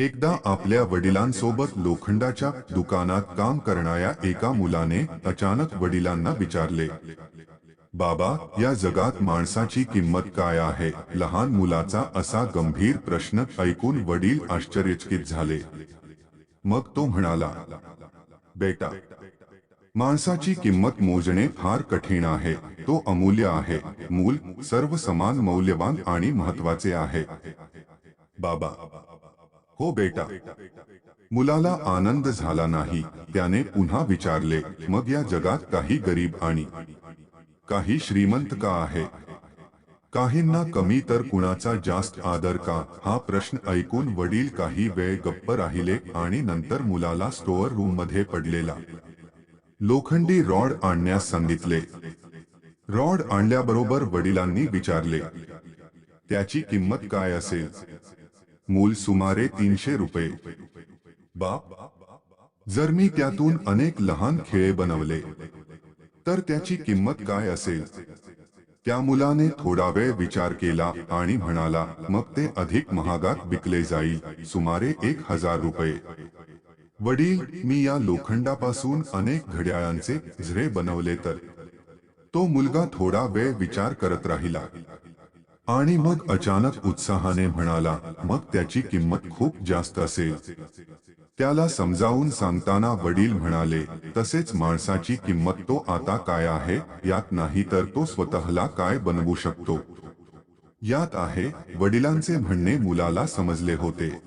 एकदा आपल्या वडिलांसोबत लोखंडाच्या दुकानात काम करणाऱ्या एका मुलाने अचानक वडिलांना विचारले, बाबा, या जगात माणसाची किंमत काय आहे? लहान मुलाचा असा गंभीर प्रश्न ऐकून वडील आश्चर्यचकित झाले. मग तो म्हणाला, बेटा, माणसाची किंमत मोजणे फार कठीण आहे. तो अमूल्य आहे. मूल सर्व समान मौल्यवान आणि महत्वाचे आहे. बाबा हो बेटा। मुलाला आनंद झाला नाही, त्याने पुन्हा विचारले, मग या जगात काही गरीब आणि काही श्रीमंत का आहे? काहींना कमी तर कुणाचा जास्त आदर का? हा प्रश्न ऐकून वडील काही वेळ गप्प राहिले आणि नंतर मुलाला स्टोअर रूम मध्ये पडलेला. लोखंडी रॉड आणण्यास सांगितले. रॉड आणल्याबरोबर वडिलांनी विचारले, त्याची किंमत काय असेल? मूल सुमारे तीनशे रुपये. बाप जर मी त्यातून अनेक लहान खेळे बनवले तर त्याची किंमत काय असेल? त्या मुलाने थोडा वेळ विचार केला आणि म्हणाला मग ते अधिक महागात विकले जाईल सुमारे एक हजार रुपये. वडील मी या लोखंडापासून अनेक घड्याळांचे झरे बनवले तर. तो मुलगा थोडा वेळ विचार करत राहिला. आणि मग अचानक उत्साहाने म्हणाला, मग त्याची किंमत खूप जास्त असेल. त्याला समजावून सांगताना वडील म्हणाले, तसेच माणसाची किंमत तो आता काय आहे? यात नाही तर तो स्वतःला काय बनवू शकतो? यात आहे, वडिलांचे म्हणणे मुलाला समजले होते.